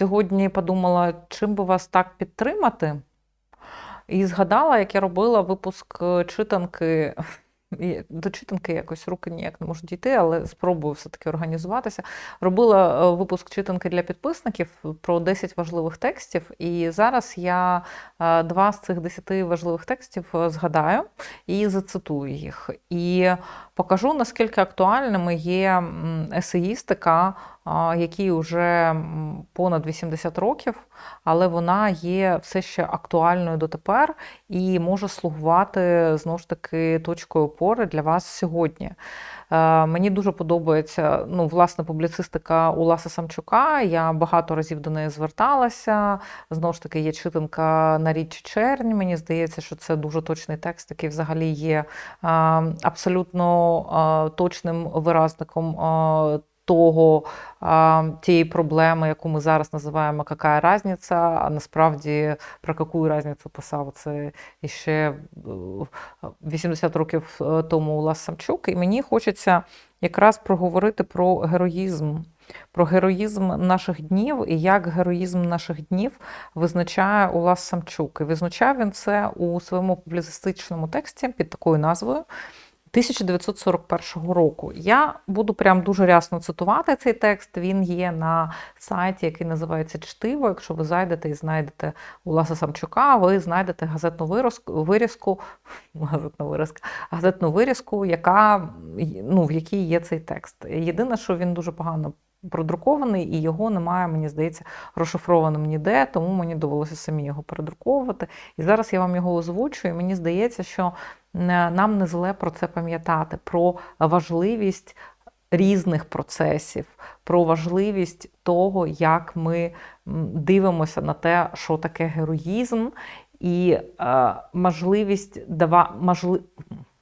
сьогодні подумала, чим би вас так підтримати. І згадала, як я робила випуск е, читанки. До читанки якось руки ніяк не можуть дійти, але спробую все-таки організуватися. Робила е, випуск читанки для підписників про 10 важливих текстів. І зараз я е, два з цих 10 важливих текстів е, згадаю і зацитую їх. І покажу, наскільки актуальними є есеїстика, якій вже понад 80 років, але вона є все ще актуальною дотепер і може слугувати знову ж таки точкою опори для вас сьогодні. Е, Мені дуже подобається ну, власне публіцистика Уласа Самчука. Я багато разів до неї зверталася. Знову ж таки, є читанка на річ чернь. Мені здається, що це дуже точний текст, який взагалі є е, абсолютно е, точним виразником. Е, того тієї проблеми, яку ми зараз називаємо «какая разниця», а насправді про яку разницю писав це іще е, 80 років е, тому Улас Самчук. І мені хочеться якраз проговорити про героїзм. Про героїзм наших днів і як героїзм наших днів визначає Улас Самчук. І визначав він це у своєму публіцистичному тексті під такою назвою 1941 року. Я буду прям дуже рясно цитувати цей текст. Він є на сайті, який називається Чтиво. Якщо ви зайдете і знайдете Уласа Самчука, ви знайдете газетну вирізку, вирізку, газетну вирізку, газетну вирізку, яка, ну, в якій є цей текст. Єдине, що він дуже погано продрукований, і його немає, мені здається, розшифрованим ніде, тому мені довелося самі його передруковувати. І зараз я вам його озвучу, і мені здається, що е, нам не зле про це пам'ятати, про важливість різних процесів, про важливість того, як ми дивимося на те, що таке героїзм, і е, можливість дава можли...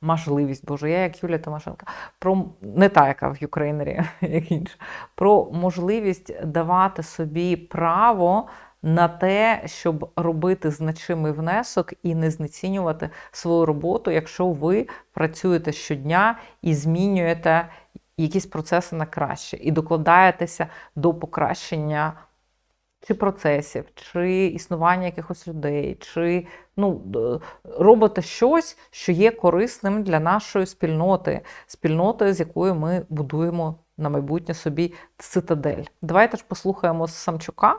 Можливість, Боже, я як Юлія Тимошенко, про не та, яка в Юкрейнері, як інша, про можливість давати собі право на те, щоб робити значимий внесок і не знецінювати свою роботу, якщо ви працюєте щодня і змінюєте якісь процеси на краще, і докладаєтеся до покращення чи процесів, чи існування якихось людей, чи ну, робите щось, що є корисним для нашої спільноти, спільноти, з якою ми будуємо на майбутнє собі цитадель. Давайте ж послухаємо Самчука.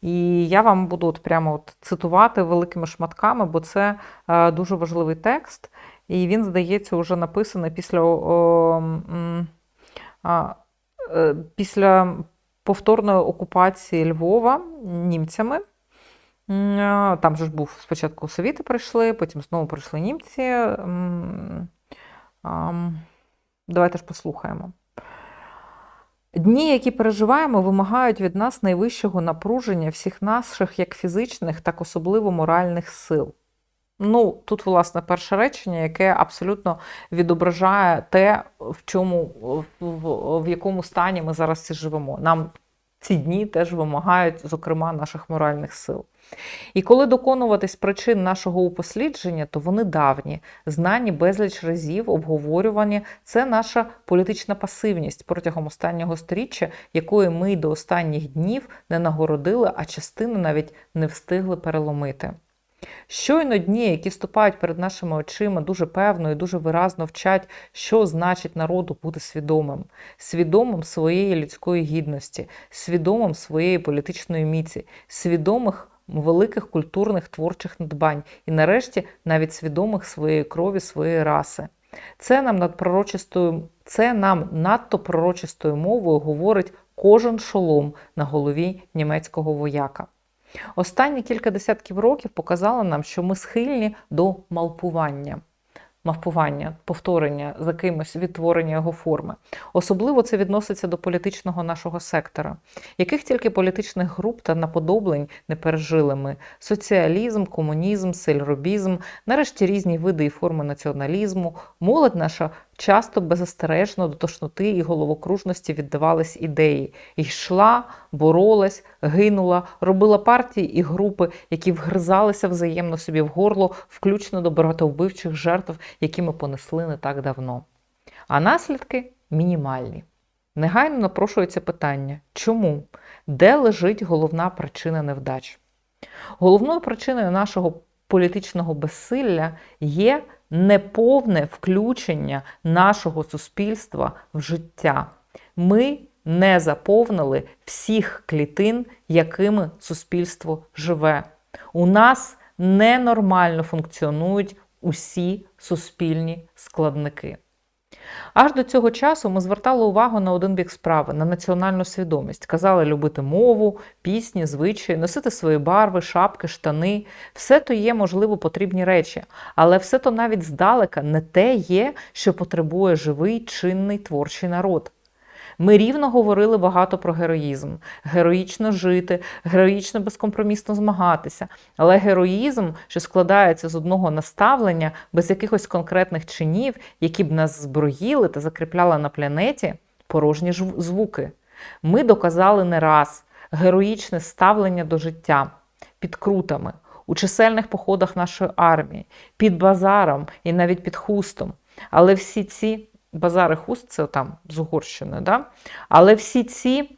І я вам буду от прямо от цитувати великими шматками, бо це е, дуже важливий текст. І він, здається, вже написаний після, о, м, а, е, після повторної окупації Львова німцями. Там же ж був спочатку совіти прийшли, потім знову прийшли німці. Давайте ж послухаємо. Дні, які переживаємо, вимагають від нас найвищого напруження всіх наших як фізичних, так особливо моральних сил. Ну, тут, власне, перше речення, яке абсолютно відображає те, в чому, в, в, якому стані ми зараз всі живемо. Нам ці дні теж вимагають, зокрема, наших моральних сил. І коли доконуватись причин нашого упослідження, то вони давні, знані безліч разів, обговорювані. Це наша політична пасивність протягом останнього сторіччя, якої ми до останніх днів не нагородили, а частину навіть не встигли переломити. Щойно дні, які вступають перед нашими очима, дуже певно і дуже виразно вчать, що значить народу бути свідомим, свідомим своєї людської гідності, свідомим своєї політичної міці, свідомих великих культурних творчих надбань і, нарешті, навіть свідомих своєї крові, своєї раси. Це нам над це нам надто пророчистою мовою говорить кожен шолом на голові німецького вояка. Останні кілька десятків років показали нам, що ми схильні до малпування, мавпування, повторення за кимось, відтворення його форми. Особливо це відноситься до політичного нашого сектора. Яких тільки політичних груп та наподоблень не пережили ми: соціалізм, комунізм, сельробізм, нарешті різні види і форми націоналізму, молодь наша часто беззастережно до тошноти і головокружності віддавались ідеї, йшла, боролась, гинула, робила партії і групи, які вгризалися взаємно собі в горло, включно до братовбивчих жертв, які ми понесли не так давно. А наслідки мінімальні. негайно напрошується питання: чому? Де лежить головна причина невдач? Головною причиною нашого політичного безсилля є неповне включення нашого суспільства в життя. Ми не заповнили всіх клітин, якими суспільство живе. У нас ненормально функціонують усі суспільні складники. Аж до цього часу ми звертали увагу на один бік справи, на національну свідомість. Казали любити мову, пісні, звичаї, носити свої барви, шапки, штани. Все то є, можливо, потрібні речі, але все то навіть здалека не те є, що потребує живий, чинний творчий народ. Ми рівно говорили багато про героїзм, героїчно жити, героїчно безкомпромісно змагатися. Але героїзм, що складається з одного наставлення, без якихось конкретних чинів, які б нас зброїли та закріпляли на планеті, порожні звуки. Ми доказали не раз героїчне ставлення до життя під крутами, у чисельних походах нашої армії, під базаром і навіть під хустом. Але всі ці базари хуст це там з Угорщини, да? але всі ці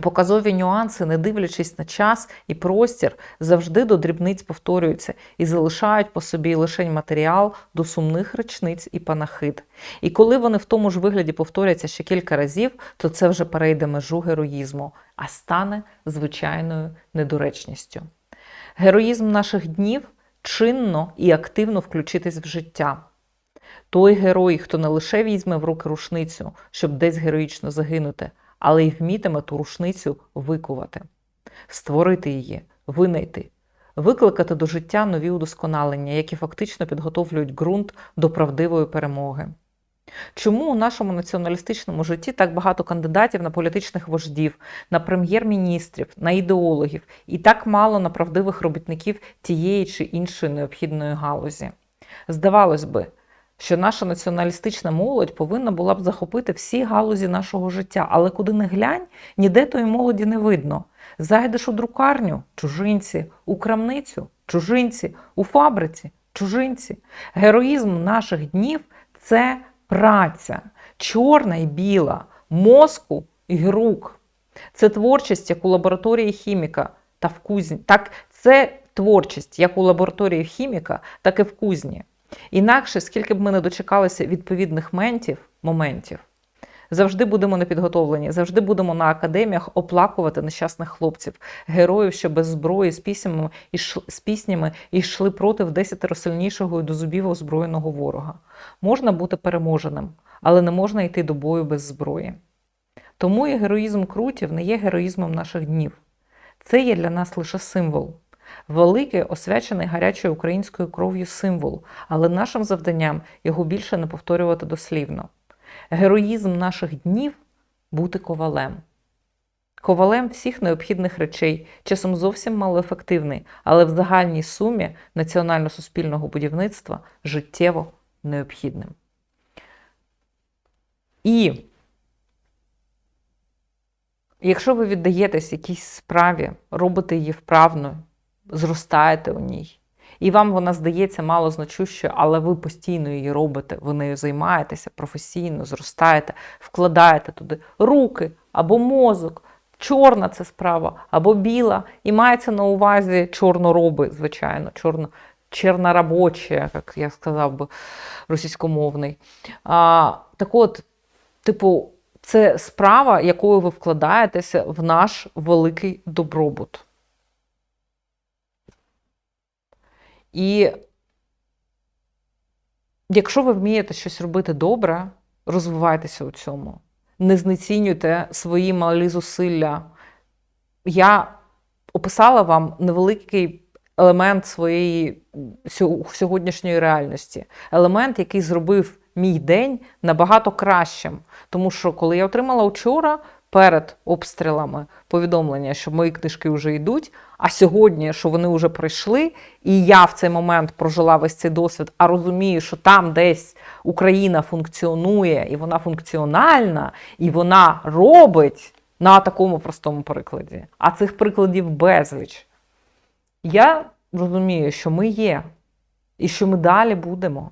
показові нюанси, не дивлячись на час і простір, завжди до дрібниць повторюються і залишають по собі лише матеріал до сумних речниць і панахид. І коли вони в тому ж вигляді повторяться ще кілька разів, то це вже перейде межу героїзму, а стане звичайною недоречністю. Героїзм наших днів чинно і активно включитись в життя. Той герой, хто не лише візьме в руки рушницю, щоб десь героїчно загинути, але й вмітиме ту рушницю викувати, створити її, винайти, викликати до життя нові удосконалення, які фактично підготовлюють ґрунт до правдивої перемоги. Чому у нашому націоналістичному житті так багато кандидатів на політичних вождів, на прем'єр-міністрів, на ідеологів і так мало на правдивих робітників тієї чи іншої необхідної галузі? Здавалось би, що наша націоналістична молодь повинна була б захопити всі галузі нашого життя, але куди не глянь, ніде тої молоді не видно. Зайдеш у друкарню чужинці, у крамницю чужинці, у фабриці чужинці. Героїзм наших днів це праця, чорна і біла, мозку і рук. Це творчість як у лабораторії хіміка та в кузні. Так, це творчість як у лабораторії хіміка, так і в кузні. Інакше, скільки б ми не дочекалися відповідних ментів, моментів, завжди будемо непідготовлені, завжди будемо на академіях оплакувати нещасних хлопців, героїв, що без зброї з піснями з піснями йшли проти в десятеро сильнішого і до зубів озброєного ворога. Можна бути переможеним, але не можна йти до бою без зброї. Тому і героїзм крутів не є героїзмом наших днів. Це є для нас лише символ. Великий, освячений гарячою українською кров'ю символ, але нашим завданням його більше не повторювати дослівно. Героїзм наших днів бути ковалем. Ковалем всіх необхідних речей, часом зовсім малоефективний, але в загальній сумі національно-суспільного будівництва життєво необхідним. І якщо ви віддаєтесь якійсь справі, робите її вправно, зростаєте у ній, і вам вона здається мало значущою, але ви постійно її робите, ви нею займаєтеся професійно, зростаєте, вкладаєте туди руки або мозок. Чорна це справа або біла, і мається на увазі чорнороби, звичайно, чорно, черноробочі, як я сказав би, російськомовний. А, Так от, типу, це справа, якою ви вкладаєтеся в наш великий добробут. І якщо ви вмієте щось робити добре, розвивайтеся у цьому. Не знецінюйте свої малі зусилля. Я описала вам невеликий елемент своєї сьогоднішньої реальності. Елемент, який зробив мій день набагато кращим. Тому що, коли я отримала вчора перед обстрілами повідомлення, що мої книжки вже йдуть, а сьогодні, що вони вже прийшли, і я в цей момент прожила весь цей досвід, а розумію, що там десь Україна функціонує, і вона функціональна, і вона робить на такому простому прикладі. А цих прикладів безліч. Я розумію, що ми є, і що ми далі будемо.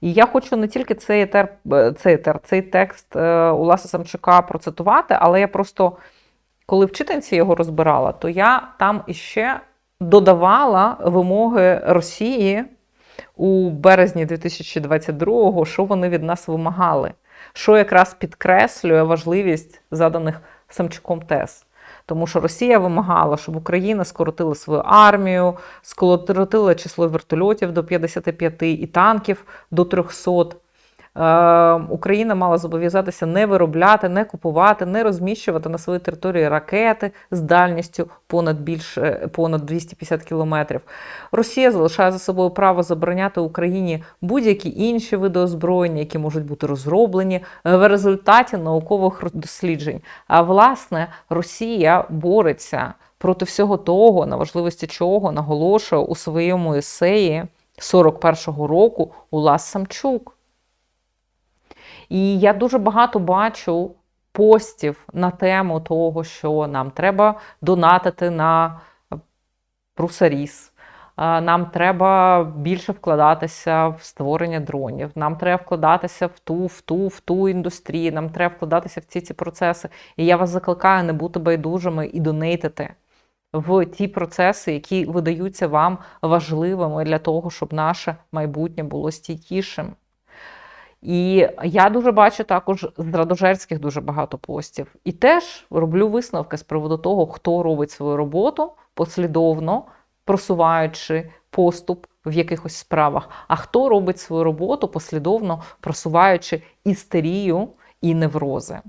І я хочу не тільки цей етер, е, цей, етер, цей текст е, Уласа Самчука процитувати, але я просто, коли в читанці його розбирала, то я там іще додавала вимоги Росії у березні 2022-го, що вони від нас вимагали, що якраз підкреслює важливість заданих Самчуком тез. Тому що Росія вимагала, щоб Україна скоротила свою армію, скоротила число вертольотів до 55 і танків до 300. Е, Україна мала зобов'язатися не виробляти, не купувати, не розміщувати на своїй території ракети з дальністю понад більше понад 250 кілометрів. Росія залишає за собою право забороняти Україні будь-які інші види озброєння, які можуть бути розроблені е, в результаті наукових досліджень. А власне, Росія бореться проти всього того, на важливості чого наголошує у своєму есеї 41-го року Улас Самчук. І я дуже багато бачу постів на тему того, що нам треба донатити на прусаріс. Нам треба більше вкладатися в створення дронів. Нам треба вкладатися в ту, в ту, в ту індустрію. Нам треба вкладатися в ці ці процеси. І я вас закликаю не бути байдужими і донейтити в ті процеси, які видаються вам важливими для того, щоб наше майбутнє було стійкішим. І я дуже бачу також з радожерських дуже багато постів. І теж роблю висновки з приводу того, хто робить свою роботу послідовно, просуваючи поступ в якихось справах, а хто робить свою роботу послідовно просуваючи істерію і неврози.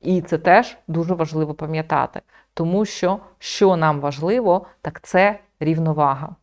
І це теж дуже важливо пам'ятати, тому що що нам важливо, так це рівновага.